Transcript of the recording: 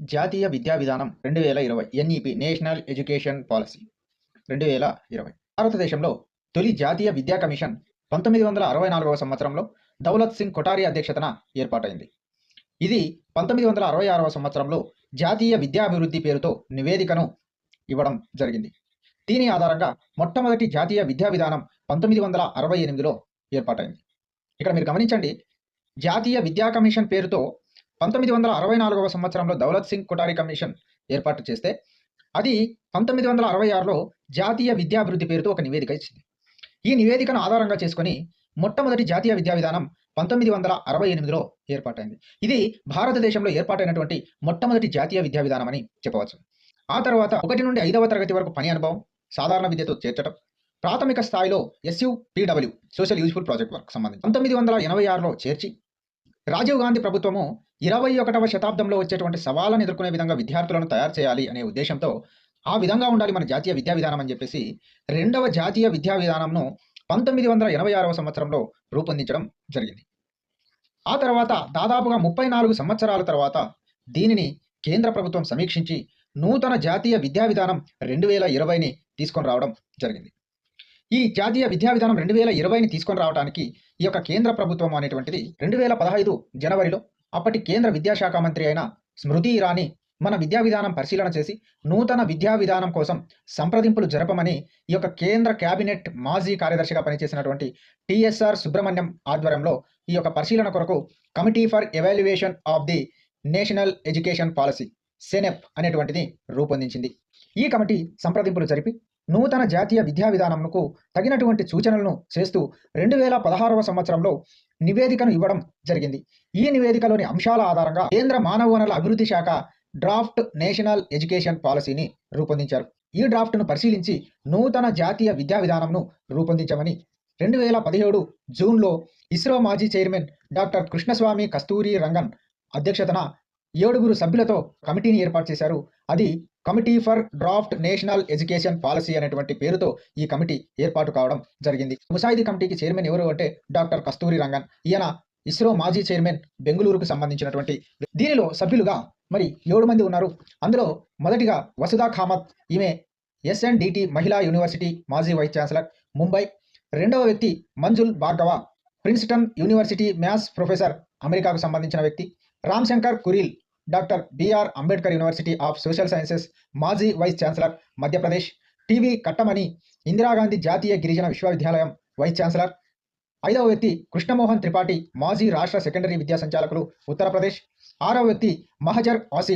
జాతీయ విద్యా విధానం రెండు వేల ఇరవై ఎన్ఈపి నేషనల్ ఎడ్యుకేషన్ పాలసీ రెండు వేల ఇరవై. భారతదేశంలో తొలి జాతీయ విద్యా కమిషన్ పంతొమ్మిది వందల అరవై నాలుగవ సంవత్సరంలో దౌలత్ సింగ్ కొఠారి అధ్యక్షతన ఏర్పాటైంది. ఇది పంతొమ్మిది వందల అరవై ఆరవ సంవత్సరంలో జాతీయ విద్యాభివృద్ధి పేరుతో నివేదికను ఇవ్వడం జరిగింది. దీని ఆధారంగా మొట్టమొదటి జాతీయ విద్యా విధానం పంతొమ్మిది వందల అరవై ఎనిమిదిలో ఏర్పాటైంది. ఇక్కడ మీరు గమనించండి జాతీయ విద్యా కమిషన్ పేరుతో పంతొమ్మిది వందల అరవై నాలుగవ సంవత్సరంలో దౌలత్ సింగ్ కుటారి కమిషన్ ఏర్పాటు చేస్తే అది పంతొమ్మిది వందల అరవై ఆరులో జాతీయ విద్యాభివృద్ధి పేరుతో ఒక నివేదిక ఇచ్చింది. ఈ నివేదికను ఆధారంగా చేసుకొని మొట్టమొదటి జాతీయ విద్యా విధానం పంతొమ్మిది వందల అరవై ఎనిమిదిలో ఏర్పాటైంది. ఇది భారతదేశంలో ఏర్పాటైనటువంటి మొట్టమొదటి జాతీయ విద్యా విధానం అని చెప్పవచ్చు. ఆ తర్వాత ఒకటి నుండి ఐదవ తరగతి వరకు పని అనుభవం సాధారణ విద్యతో చేర్చడం ప్రాథమిక స్థాయిలో S U P W social useful project work సంబంధించి పంతొమ్మిది వందల ఎనభై ఆరులో చేర్చి రాజీవ్ గాంధీ ప్రభుత్వము ఇరవై ఒకటవ శతాబ్దంలో వచ్చేటువంటి సవాళ్ళను ఎదుర్కొనే విధంగా విద్యార్థులను తయారు చేయాలి అనే ఉద్దేశంతో ఆ విధంగా ఉండాలి మన జాతీయ విద్యా విధానం అని చెప్పేసి రెండవ జాతీయ విద్యా విధానంను పంతొమ్మిది వందల ఎనభై ఆరవ సంవత్సరంలో రూపొందించడం జరిగింది. ఆ తర్వాత దాదాపుగా ముప్పై నాలుగు సంవత్సరాల తర్వాత దీనిని కేంద్ర ప్రభుత్వం సమీక్షించి నూతన జాతీయ విద్యా విధానం రెండు వేల ఇరవైని తీసుకొని రావడం జరిగింది. ఈ జాతీయ విద్యా విధానం రెండు వేల ఇరవైని తీసుకొని రావడానికి ఈ యొక్క కేంద్ర ప్రభుత్వం అనేటువంటిది రెండు వేల పదహైదు జనవరిలో అప్పటి కేంద్ర విద్యాశాఖ మంత్రి అయిన స్మృతి ఇరానీ మన విద్యా విధానం పరిశీలన చేసి నూతన విద్యా విధానం కోసం సంప్రదింపులు జరపమని ఈ యొక్క కేంద్ర కేబినెట్ మాజీ కార్యదర్శిగా పనిచేసినటువంటి టిఎస్ఆర్ సుబ్రహ్మణ్యం ఆధ్వర్యంలో ఈ యొక్క పరిశీలన కొరకు committee for evaluation of the national education policy CENEP అనేటువంటిది రూపొందించింది. ఈ కమిటీ సంప్రదింపులు జరిపి నూతన జాతీయ విద్యా విధానంకు తగినటువంటి సూచనలను చేస్తూ రెండు వేల పదహారవ సంవత్సరంలో నివేదికను ఇవ్వడం జరిగింది. ఈ నివేదికలోని అంశాల ఆధారంగా కేంద్ర మానవ వనరుల అభివృద్ధి శాఖ డ్రాఫ్ట్ నేషనల్ ఎడ్యుకేషన్ పాలసీని రూపొందించారు. ఈ డ్రాఫ్ట్ను పరిశీలించి నూతన జాతీయ విద్యా విధానంను రూపొందించమని రెండు వేల పదిహేడు జూన్లో ఇస్రో మాజీ చైర్మన్ డాక్టర్ కృష్ణస్వామి కస్తూరి రంగన్ అధ్యక్షతన ఏడుగురు సభ్యులతో కమిటీని ఏర్పాటు చేశారు. అది committee for draft national education policy అనేటువంటి పేరుతో ఈ కమిటీ ఏర్పాటు కావడం జరిగింది. ముసాయిదీ కమిటీకి చైర్మన్ ఎవరు అంటే డాక్టర్ కస్తూరి రంగన్. ఈయన ఇస్రో మాజీ చైర్మన్ బెంగళూరుకు సంబంధించినటువంటి దీనిలో సభ్యులుగా మరి ఏడు మంది ఉన్నారు. అందులో మొదటిగా వసుదా ఖామత్ ఈమె ఎస్ఎన్డిటి మహిళా యూనివర్సిటీ మాజీ వైస్ ఛాన్సలర్. ముంబై రెండవ వ్యక్తి Manjul Bhargava Princeton University maths professor అమెరికాకు సంబంధించిన వ్యక్తి. Ram Shankar Kureel doctor B R Ambedkar University of Social Sciences మాజీ vice chancellor Madhya Pradesh T V Kattamani Indira Gandhi జాతీయ గిరిజన విశ్వవిద్యాలయం వైస్ ఛాన్సలర్ ఐదవ వ్యక్తి కృష్ణమోహన్ త్రిపాఠి మాజీ రాష్ట్ర సెకండరీ విద్యా సంచాలకులు ఉత్తరప్రదేశ్ ఆరవ వ్యక్తి మహజర్ ఆసిఫ్.